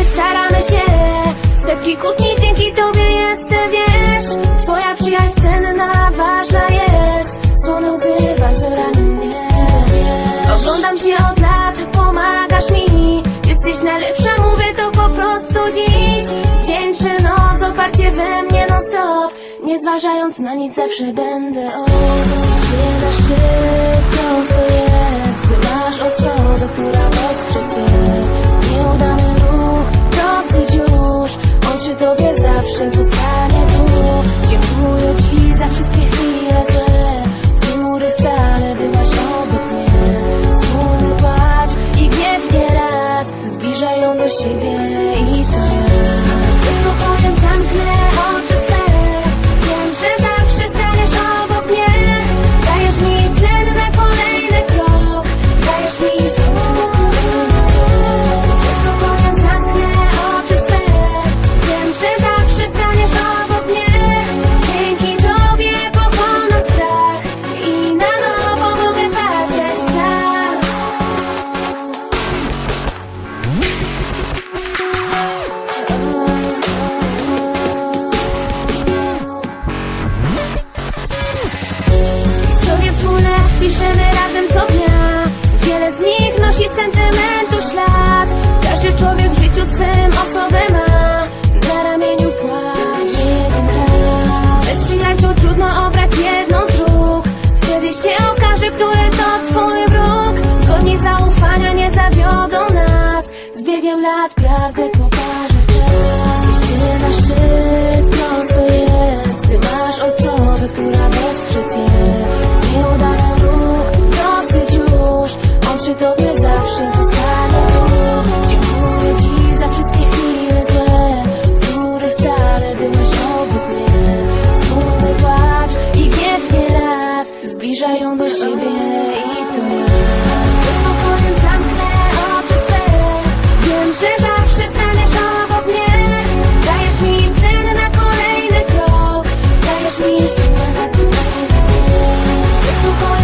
ale staramy się. Setki kłótni dzięki tobie jest, wiesz. Twoja przyjaźń cenna, ważna jest. Słone łzy bardzo ranią mnie. Oglądam się od lat, pomagasz mi. Jesteś najlepsza, mówię to po prostu dziś. Dzień czy noc, oparcie we mnie non stop Nie zważając na nic, zawsze będę o. Się na szczyt, prosto jest Ty masz osobę, która biegiem lat prawdę pokaże czas. Zejście na szczyt prosto jest Ty masz osobę, która wesprze cię. Nieudany ruch, dosyć już. On przy tobie to go